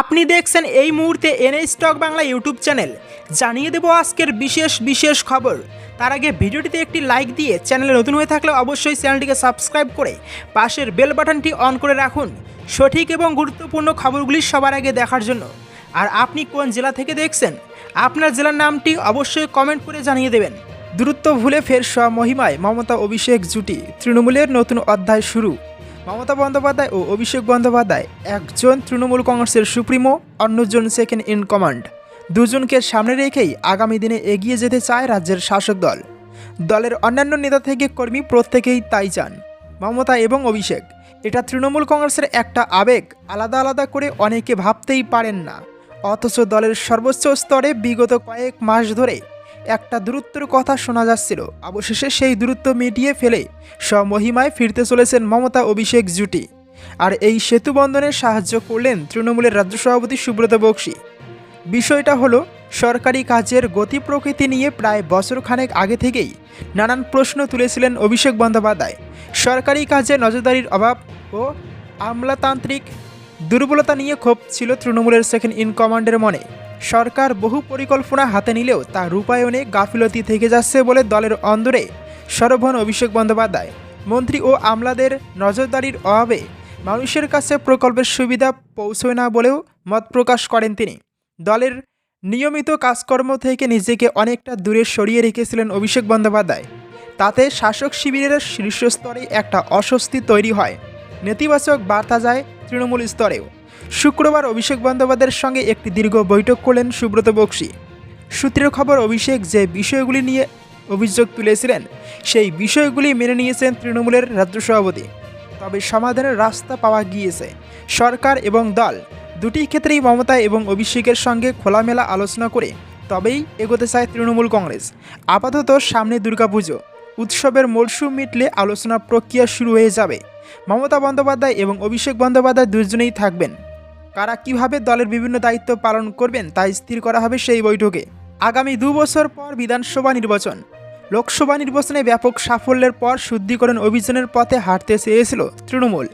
আপনি দেখছেন এই মুহূর্তে NA stock Bangla YouTube channel. জানিয়ে দেব আজকের বিশেষ বিশেষ খবর। তার আগে ভিডিওটিতে একটি লাইক দিয়ে চ্যানেলে নতুন হয়ে থাকলে অবশ্যই চ্যানেলটিকে সাবস্ক্রাইব করে পাশের বেল বাটনটি অন করে রাখুন। সঠিক এবং গুরুত্বপূর্ণ খবরগুলি সবার আগে দেখার জন্য। আর আপনি কোন জেলা থেকে দেখছেন, আপনার জেলার নামটি অবশ্যই কমেন্ট করে জানিয়ে দেবেন। দূরত্ব ভুলে ফের মহিমায় মমতা অভিষেক জুটি। তৃণমূলের নতুন অধ্যায় শুরু। মমতা বন্দ্যোপাধ্যায় ও অভিষেক বন্দ্যোপাধ্যায়, একজন তৃণমূল কংগ্রেসের সুপ্রিমো, অন্যজন সেকেন্ড ইন কমান্ড দুজনকে সামনে রেখেই আগামী দিনে এগিয়ে যেতে চায় রাজ্যের শাসক দল। দলের অন্যান্য নেতা থেকে কর্মী প্রত্যেকেই তাই চান। মমতা এবং অভিষেক, এটা তৃণমূল কংগ্রেসের একটা আবেগ, আলাদা আলাদা করে অনেকে ভাবতেই পারেন না। অথচ দলের সর্বোচ্চ স্তরে বিগত কয়েক মাস ধরে একটা দূরত্বের কথা শোনা যাচ্ছিল। অবশেষে সেই দূরত্ব মিটিয়ে ফেলে স্বমহিমায় ফিরতে চলেছেন মমতা অভিষেক জুটি। আর এই সেতু বন্ধনে সাহায্য করলেন তৃণমূলের রাজ্য সভাপতি সুব্রত বক্সী। বিষয়টা হলো, সরকারি কাজের গতি প্রকৃতি নিয়ে প্রায় বছরখানেক আগে থেকেই নানান প্রশ্ন তুলেছিলেন অভিষেক বন্দ্যোপাধ্যায়। সরকারি কাজে নজরদারির অভাব ও আমলাতান্ত্রিক দুর্বলতা নিয়ে ক্ষোভ ছিল তৃণমূলের সেকেন্ড ইন কমান্ডের মনে। সরকার বহু পরিকল্পনা হাতে নিলেও তা রূপায়ণে গাফিলতি থেকে যাচ্ছে বলে দলের অন্দরে সরভন অভিষেক বন্দ্যোপাধ্যায়। মন্ত্রী ও আমলাদের নজরদারির অভাবে মানুষের কাছে প্রকল্পের সুবিধা পৌঁছয় না বলেও মত প্রকাশ করেন তিনি। দলের নিয়মিত কাজকর্ম থেকে নিজেকে অনেকটা দূরে সরিয়ে রেখেছিলেন অভিষেক বন্দ্যোপাধ্যায়। তাতে শাসক শিবিরের শীর্ষস্তরে একটা অস্বস্তি তৈরি হয়। নেতিবাচক বার্তা যায় তৃণমূল স্তরেও। শুক্রবার অভিষেক বন্দ্যোপাধ্যায়ের সঙ্গে একটি দীর্ঘ বৈঠক করলেন সুব্রত বক্সী। সূত্রের খবর, অভিষেক যে বিষয়গুলি নিয়ে অভিযোগ তুলেছিলেন, সেই বিষয়গুলি মেনে নিয়েছেন তৃণমূলের রাজ্য সভাপতি। তবে সমাধানের রাস্তা পাওয়া গিয়েছে। সরকার এবং দল দুটি ক্ষেত্রেই মমতা এবং অভিষেকের সঙ্গে খোলামেলা আলোচনা করে তবেই এগোতে চায় তৃণমূল কংগ্রেস। আপাতত সামনে দুর্গাপুজো। উৎসবের মরশুম মিটলে আলোচনা প্রক্রিয়া শুরু হয়ে যাবে। মমতা বন্দ্যোপাধ্যায় এবং অভিষেক বন্দ্যোপাধ্যায় দুজনেই থাকবেন। কারা কীভাবে দলের বিভিন্ন দায়িত্ব পালন করবেন তা স্থির করা হবে সেই বৈঠকে। আগামী দু বছর পর বিধানসভা নির্বাচন। লোকসভা নির্বাচনে ব্যাপক সাফল্যের পর শুদ্ধিকরণ অভিযানের পথে হাঁটতে চেয়েছিল তৃণমূল।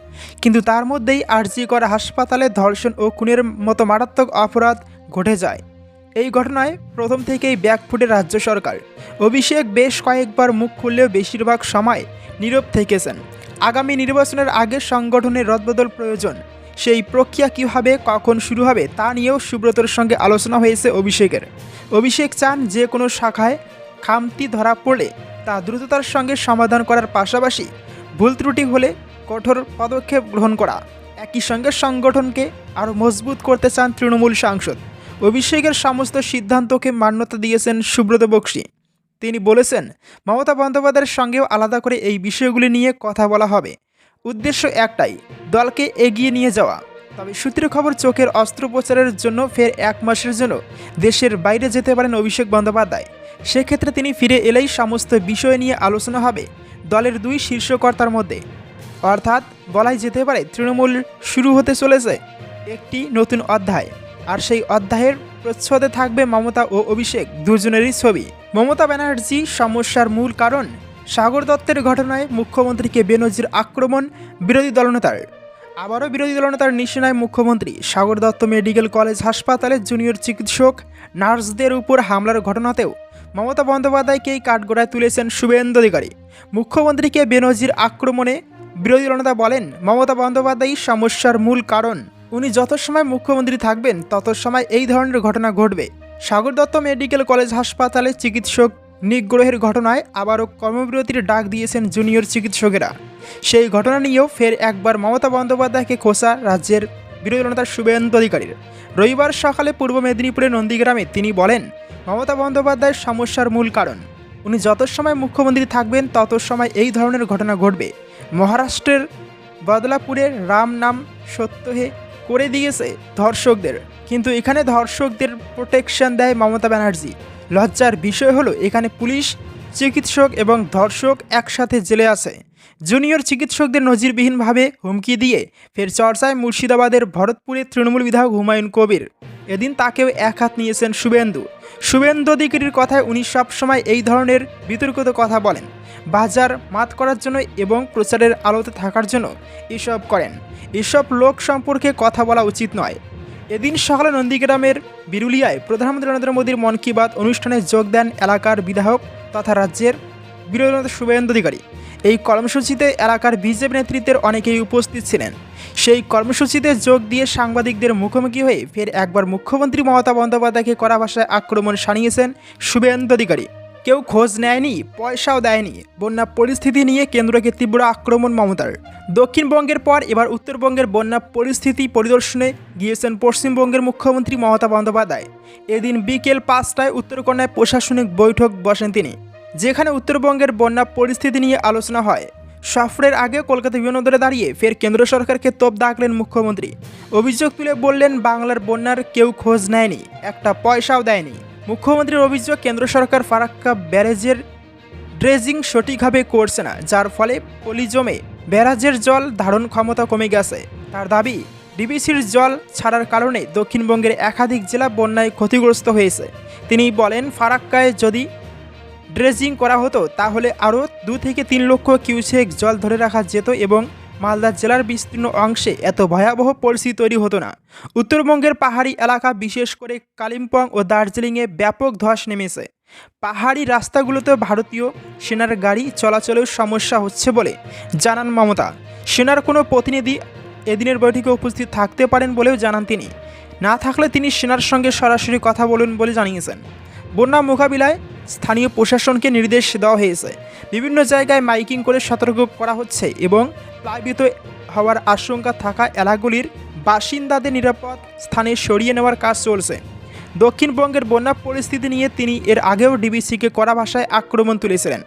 কিন্তু তার মধ্যেই আরজি করা হাসপাতালে ধর্ষণ ও খুনের মতো মারাত্মক অপরাধ ঘটে যায়। এই ঘটনায় প্রথম থেকেই ব্যাকফুটে রাজ্য সরকার। অভিষেক বেশ কয়েকবার মুখ খুললেও বেশিরভাগ সময় নীরব থেকেছেন। আগামী নির্বাচনের আগে সংগঠনের রদবদল প্রয়োজন। সেই প্রক্রিয়া কীভাবে, কখন শুরু হবে তা নিয়েও সুব্রতর সঙ্গে আলোচনা হয়েছে অভিষেকের। অভিষেক চান যে কোনো শাখায় খামতি ধরা পড়লে তা দ্রুততার সঙ্গে সমাধান করার পাশাপাশি ভুল ত্রুটি হলে কঠোর পদক্ষেপ গ্রহণ করা। একই সঙ্গে সংগঠনকে আরও মজবুত করতে চান তৃণমূল সাংসদ। অভিষেকের সমস্ত সিদ্ধান্তকে মান্যতা দিয়েছেন সুব্রত বক্সী। তিনি বলেছেন, মমতা বন্দ্যোপাধ্যায়ের সঙ্গেও আলাদা করে এই বিষয়গুলি নিয়ে কথা বলা হবে। উদ্দেশ্য একটাই, দলকে এগিয়ে নিয়ে যাওয়া। তবে সূত্রের খবর, চোখের অস্ত্রোপচারের জন্য ফের এক মাসের জন্য দেশের বাইরে যেতে পারেন অভিষেক বন্দ্যোপাধ্যায়। সেক্ষেত্রে তিনি ফিরে এলেই সমস্ত বিষয় নিয়ে আলোচনা হবে দলের দুই শীর্ষকর্তার মধ্যে। অর্থাৎ বলাই যেতে পারে, তৃণমূল শুরু হতে চলেছে একটি নতুন অধ্যায়। আর সেই অধ্যায়ের প্রচ্ছদে থাকবে মমতা ও অভিষেক, দুজনেরই ছবি। মমতা ব্যানার্জি সমস্যার মূল কারণ সাগর দত্তের ঘটনায় মুখ্যমন্ত্রীকে বেনজির আক্রমণ, বিরোধী দলনেতার। আবারও বিরোধী দলনেতার নিশানায় মুখ্যমন্ত্রী, সাগর দত্ত মেডিকেল কলেজ হাসপাতালে জুনিয়র চিকিৎসক, নার্সদের উপর হামলার ঘটনাতেও মমতা বন্দ্যোপাধ্যায়কেই কাঠগোড়ায় তুলেছেন শুভেন্দু অধিকারী। মুখ্যমন্ত্রীকে বেনজির আক্রমণে বিরোধী দলনেতা বলেন, মমতা বন্দ্যোপাধ্যায়ই সমস্যার মূল কারণ। উনি যত সময় মুখ্যমন্ত্রী থাকবেন, তত সময় এই ধরনের ঘটনা ঘটবে। সাগর দত্ত মেডিকেল কলেজ হাসপাতালে চিকিৎসক নিগ্রহের ঘটনায় আবারও কর্মবিরতির ডাক দিয়েছেন জুনিয়র চিকিৎসকেরা। সেই ঘটনা নিয়েও ফের একবার মমতা বন্দ্যোপাধ্যায়কে খোসা রাজ্যের বিরোধী দলনেতা শুভেন্দু অধিকারীর। রবিবার সকালে পূর্ব মেদিনীপুরের নন্দীগ্রামে তিনি বলেন, মমতা বন্দ্যোপাধ্যায়ের সমস্যার মূল কারণ। উনি যত সময় মুখ্যমন্ত্রী থাকবেন, তত সময় এই ধরনের ঘটনা ঘটবে। মহারাষ্ট্রের বদলাপুরের রাম নাম সত্যহে করে দিয়েছে ধর্ষকদের। কিন্তু এখানে ধর্ষকদের প্রোটেকশন দেয় মমতা ব্যানার্জি। লজ্জার বিষয় হলো এখানে পুলিশ, চিকিৎসক এবং ধর্ষক একসাথে জেলে আছে। জুনিয়র চিকিৎসকদের নজিরবিহীনভাবে হুমকি দিয়ে ফের চর্চায় মুর্শিদাবাদের ভরতপুরের তৃণমূল বিধায়ক হুমায়ুন কবির। এদিন তাকেও এক হাত নিয়েছেন শুভেন্দু। শুভেন্দু অধিকারীর কথায় উনি সবসময় এই ধরনের বিতর্কিত কথা বলেন। বাজার মাত করার জন্য এবং প্রচারের আলোতে থাকার জন্য এসব করেন। এসব লোক সম্পর্কে কথা বলা উচিত নয়। এদিন সকালে নন্দীগ্রামের বিরুলিয়ায় প্রধানমন্ত্রী নরেন্দ্র মোদীর মন কি বাত অনুষ্ঠানে যোগ দেন এলাকার বিধায়ক তথা রাজ্যের নেতা শুভেন্দু অধিকারী। এই কর্মসূচিতে এলাকার বিজেপি নেতৃত্বের অনেকেই উপস্থিত ছিলেন। সেই কর্মসূচিতে যোগ দিয়ে সাংবাদিকদের মুখোমুখি হয়ে ফের একবার মুখ্যমন্ত্রী মমতা বন্দ্যোপাধ্যায়কে কড়া ভাষায় আক্রমণ শানিয়েছেন শুভেন্দু অধিকারী। কেউ খোঁজ নেয়নি, পয়সাও দেয়নি। বন্যা পরিস্থিতি নিয়ে কেন্দ্রকে তীব্র আক্রমণ মমতার। দক্ষিণবঙ্গের পর এবার উত্তরবঙ্গের বন্যা পরিস্থিতি পরিদর্শনে গিয়েছেন পশ্চিমবঙ্গের মুখ্যমন্ত্রী মমতা বন্দ্যোপাধ্যায়। এদিন বিকেল পাঁচটায় উত্তরকন্যায় প্রশাসনিক বৈঠক বসেন তিনি, যেখানে উত্তরবঙ্গের বন্যা পরিস্থিতি নিয়ে আলোচনা হয়। সফরের আগে কলকাতা বিমানবন্দরে দাঁড়িয়ে ফের কেন্দ্র সরকারকে তোপ দাগলেন মুখ্যমন্ত্রী। অভিযোগ তুলে বললেন, বাংলার বন্যার কেউ খোঁজ নেয়নি, একটা পয়সাও দেয়নি। মুখ্যমন্ত্রীর অভিযোগ, কেন্দ্র সরকার ফারাক্কা ব্যারেজের ড্রেজিং সঠিকভাবে করছে না, যার ফলে পলি জমে ব্যারাজের জল ধারণ ক্ষমতা কমে গেছে। তার দাবি, ডিবিসির জল ছাড়ার কারণে দক্ষিণবঙ্গের একাধিক জেলা বন্যায় ক্ষতিগ্রস্ত হয়েছে। তিনি বলেন, ফারাক্কায় যদি ড্রেজিং করা হতো, তাহলে আরও দু থেকে তিন লক্ষ কিউসেক জল ধরে রাখা যেত এবং মালদা জেলার বিস্তীর্ণ অংশে এত ভয়াবহ পরিস্থিতি তৈরি হতো না। উত্তরবঙ্গের পাহাড়ি এলাকা, বিশেষ করে কালিম্পং ও দার্জিলিংয়ে ব্যাপক ধস নেমেছে। পাহাড়ি রাস্তাগুলোতে ভারতীয় সেনার গাড়ি চলাচলেও সমস্যা হচ্ছে বলে জানান মমতা। সেনার কোনো প্রতিনিধি এদিনের বৈঠকে উপস্থিত থাকতে পারেন বলেও জানান তিনি। না থাকলে তিনি সেনার সঙ্গে সরাসরি কথা বলুন বলে জানিয়েছেন। বন্যা মোকাবিলায় স্থানীয় প্রশাসনকে নির্দেশ দেওয়া হয়েছে। বিভিন্ন জায়গায় মাইকিং করে সতর্ক করা হচ্ছে এবং প্লাবিত হওয়ার আশঙ্কা থাকা এলাকাগুলির বাসিন্দাদের নিরাপদ স্থানে সরিয়ে নেওয়ার কাজ চলছে। দক্ষিণবঙ্গের বন্যা পরিস্থিতি নিয়ে তিনি এর আগেও ডিবিসিকে কড়া ভাষায় আক্রমণ তুলেছিলেন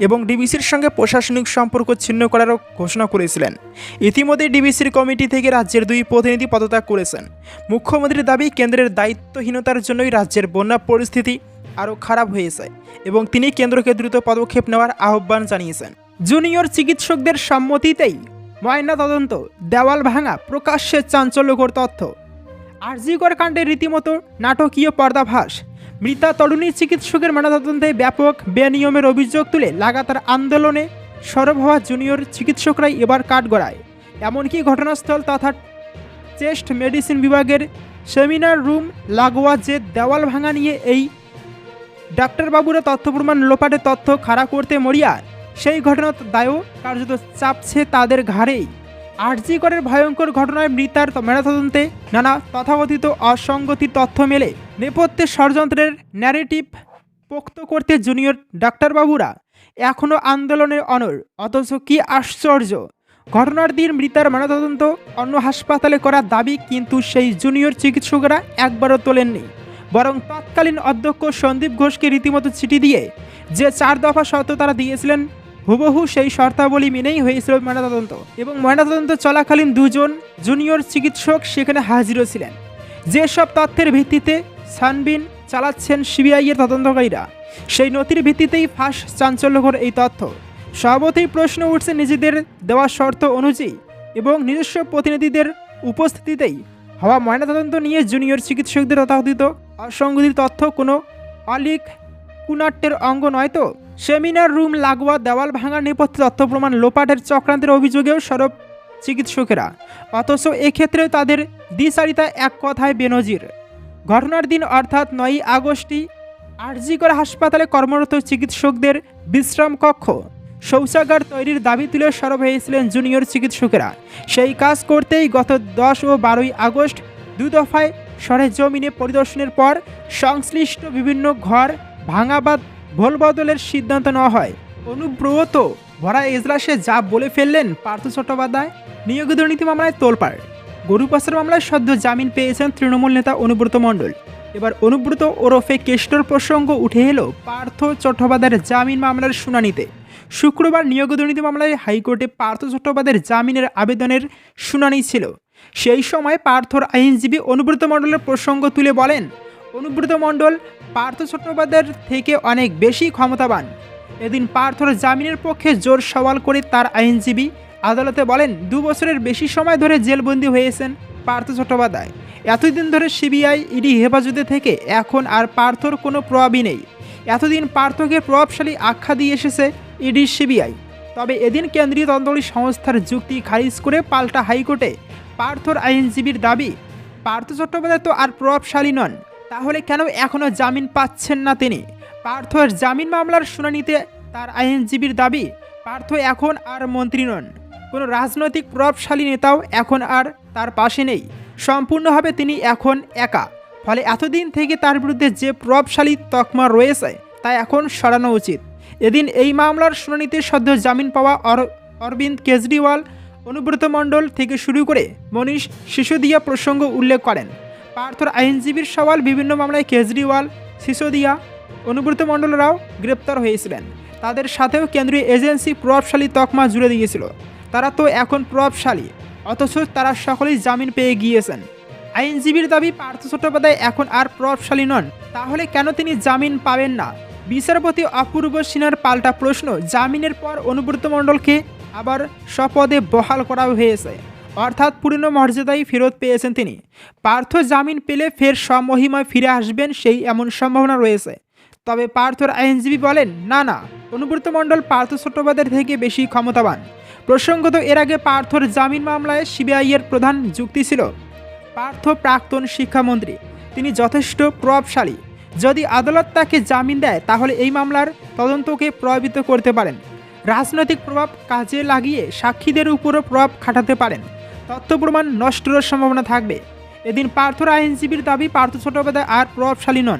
এবং ডিবিসির সঙ্গে প্রশাসনিক সম্পর্ক ছিন্ন করারও ঘোষণা করেছিলেন। ইতিমধ্যে ডিবিসির কমিটি থেকে রাজ্যের দুই প্রতিনিধি পদত্যাগ করেছেন। মুখ্যমন্ত্রীর দাবি, কেন্দ্রের দায়িত্বহীনতার জন্যই রাজ্যের বন্যা পরিস্থিতি আরও খারাপ হয়েছে এবং তিনি কেন্দ্রকে দ্রুত পদক্ষেপ নেওয়ার আহ্বান জানিয়েছেন। জুনিয়র চিকিৎসকদের সম্মতিতেই ময়না তদন্ত, দেওয়াল ভাঙা, প্রকাশ্যে চাঞ্চল্যকর তথ্য। আরজিকর কাণ্ডে রীতিমতো নাটকীয় পর্দাভাস মৃতা তরুণী চিকিৎসকের ময়নাতদন্তে ব্যাপক বেনিয়মের অভিযোগ তুলে লাগাতার আন্দোলনে সরব হওয়া জুনিয়র চিকিৎসকরাই এবার কাঠগড়ায়। এমনকি ঘটনাস্থল তথা চেস্ট মেডিসিন বিভাগের সেমিনার রুম, লাগোয়া যে দেওয়াল ভাঙা নিয়ে এই ডাক্তারবাবুরা তথ্য প্রমাণ লোপাটে তথ্য খাড়া করতে মরিয়া সেই ঘটনার দায়ও কার্যত চাপছে তাদের ঘাড়েই। আরজি করের ভয়ঙ্কর ঘটনায় মৃতার ময়নাতদন্তে নানা তথাকথিত অসঙ্গতির তথ্য মেলে। নেপথ্যে ষড়যন্ত্রের ন্যারেটিভ পোক্ত করতে জুনিয়র ডাক্তারবাবুরা এখনও আন্দোলনের অনর অথচ কি আশ্চর্য! ঘটনার দিন মৃতার ময়নাতদন্ত অন্য হাসপাতালে করার দাবি কিন্তু সেই জুনিয়র চিকিৎসকরা একবারও তোলেননি। বরং তৎকালীন অধ্যক্ষ সন্দীপ ঘোষকে রীতিমতো চিঠি দিয়ে যে চার দফা শর্ত তারা দিয়েছিলেন, হুবহু সেই শর্তাবলী মেনেই হয়েছিল ময়নাতদন্ত। এবং ময়নাতদন্ত চলাকালীন দুজন জুনিয়র চিকিৎসক সেখানে হাজিরও ছিলেন। যেসব তথ্যের ভিত্তিতে সানবিন চালাচ্ছেন সিবিআইয়ের তদন্তকারীরা, সেই নথির ভিত্তিতেই ফাঁস চাঞ্চল্যকর এই তথ্য। স্বভাবতই প্রশ্ন উঠছে নিজেদের দেওয়া শর্ত অনুযায়ী এবং নিজস্ব প্রতিনিধিদের উপস্থিতিতেই হওয়া ময়নাতদন্ত নিয়ে জুনিয়র চিকিৎসকদের তথাকথিত অসংগতির তথ্য কোনো অলিক কুনাট্যের অঙ্গ নয় তো। সেমিনার রুম লাগোয়া দেওয়াল ভাঙার নেপথ্যে তথ্য প্রমাণ লোপাটের চক্রান্তের অভিযোগেও সরব চিকিৎসকেরা। অথচ এক্ষেত্রে তাদের দ্বিচারিতা এক কথায় বেনজির। ঘটনার দিন অর্থাৎ নয়ই আগস্টই আরজিকর হাসপাতালে কর্মরত চিকিৎসকদের বিশ্রাম কক্ষ শৌচাগার তৈরির দাবি তুলে সরব হয়েছিলেন জুনিয়র চিকিৎসকেরা। সেই কাজ করতেই গত দশ ও বারোই আগস্ট দু দফায় সরেজমিনে পরিদর্শনের পর সংশ্লিষ্ট বিভিন্ন ঘর ভাঙাবাদ ভোলবদলের সিদ্ধান্ত নেওয়া হয়। অনুব্রত ভরা এজলাসে যা বলে ফেললেন পার্থ চট্টোপাধ্যায়, নিয়োগ দুর্নীতি মামলায় তোলপাড়। গরু পাচার মামলায় সদ্য জামিন পেয়েছেন তৃণমূল নেতা অনুব্রত মণ্ডল। এবার অনুব্রত ওরফে কেষ্টর প্রসঙ্গ উঠে এলো পার্থ চট্টোপাধ্যায়ের জামিন মামলার শুনানিতে। শুক্রবার নিয়োগ দুর্নীতি মামলায় হাইকোর্টে পার্থ চট্টোপাধ্যায়ের জামিনের আবেদনের শুনানি ছিল। সেই সময় পার্থর আইনজীবী অনুব্রত মণ্ডলের প্রসঙ্গ তুলে বলেন, অনুব্রত মণ্ডল, পার্থ চট্টোপাধ্যায়ের থেকে অনেক বেশি ক্ষমতাবান। এদিন পার্থর জামিনের পক্ষে জোর সওয়াল করে তার আইনজীবী আদালতে বলেন, দু বছরের বেশি সময় ধরে জেলবন্দি হয়েছেন পার্থ চট্টোপাধ্যায়। এতদিন ধরে সিবিআই, ইডি হেফাজতে থেকে এখন আর পার্থর কোনো প্রভাবই নেই। এতদিন পার্থকে প্রভাবশালী আখ্যা দিয়ে এসেছে ইডি, সিবিআই। তবে এদিন কেন্দ্রীয় তদন্তকারী সংস্থার যুক্তি খারিজ করে পাল্টা হাইকোর্টে পার্থর আইনজীবীর দাবি, পার্থ চট্টোপাধ্যায় তো আর প্রভাবশালী নন, তাহলে কেন এখনও জামিন পাচ্ছেন না তিনি? পার্থর জামিন মামলার শুনানিতে তার আইনজীবীর দাবি, পার্থ এখন আর মন্ত্রী নন। কোনো রাজনৈতিক প্রভাবশালী নেতাও এখন আর তার পাশে নেই। সম্পূর্ণভাবে তিনি এখন একা। ফলে এতদিন থেকে তার বিরুদ্ধে যে প্রভাবশালী তকমা রয়েছে, তা এখন সরানো উচিত। এদিন এই মামলার শুনানিতে সদ্য জামিন পাওয়া অর- অরবিন্দ কেজরিওয়াল, অনুব্রত মণ্ডল থেকে শুরু করে মনীষ সিসোদিয়া প্রসঙ্গ উল্লেখ করেন। পার্থর আইনজীবীর সওয়াল বিভিন্ন মামলায় কেজরিওয়াল, সিসোদিয়া, অনুব্রত মণ্ডলরাও গ্রেপ্তার হয়েছিলেন। তাদের সাথেও কেন্দ্রীয় এজেন্সি প্রভাবশালী তকমা জুড়ে দিয়েছিল। তারা তো এখন প্রভাবশালী, অথচ তারা সকলেই জামিন পেয়ে গিয়েছেন। আইনজীবীর দাবি, পার্থ চট্টোপাধ্যায় এখন আর প্রভাবশালী নন, তাহলে কেন তিনি জামিন পাবেন না? বিচারপতি অপূর্ব সিনহার পাল্টা প্রশ্ন জামিনের পর অনুব্রত মণ্ডলকে আবার স্বপদে বহাল করা হয়েছে। অর্থাৎ পুরনো মর্যাদায় ফেরত পেয়েছেন তিনি। পার্থ জামিন পেলে ফের স্বমহিমায় ফিরে আসবেন সেই এমন সম্ভাবনা রয়েছে। তবে পার্থর আইনজীবী বলেন, না না, অনুব্রত মণ্ডল পার্থ চট্টোপাধ্যায়ের থেকে বেশি ক্ষমতাবান। প্রসঙ্গত, এর আগে পার্থর জামিন মামলায় সিবিআইয়ের প্রধান যুক্তি ছিল পার্থ প্রাক্তন শিক্ষামন্ত্রী। তিনি যথেষ্ট প্রভাবশালী। যদি আদালত তাকে জামিন দেয়, তাহলে এই মামলার তদন্তকে প্রভাবিত করতে পারেন। রাজনৈতিক প্রভাব কাজে লাগিয়ে সাক্ষীদের উপরও প্রভাব খাটাতে পারেন। তথ্য প্রমাণ নষ্টের সম্ভাবনা থাকবে। এদিন পার্থর আইনজীবীর দাবি, পার্থ চট্টোপাধ্যায় আর প্রভাবশালী নন।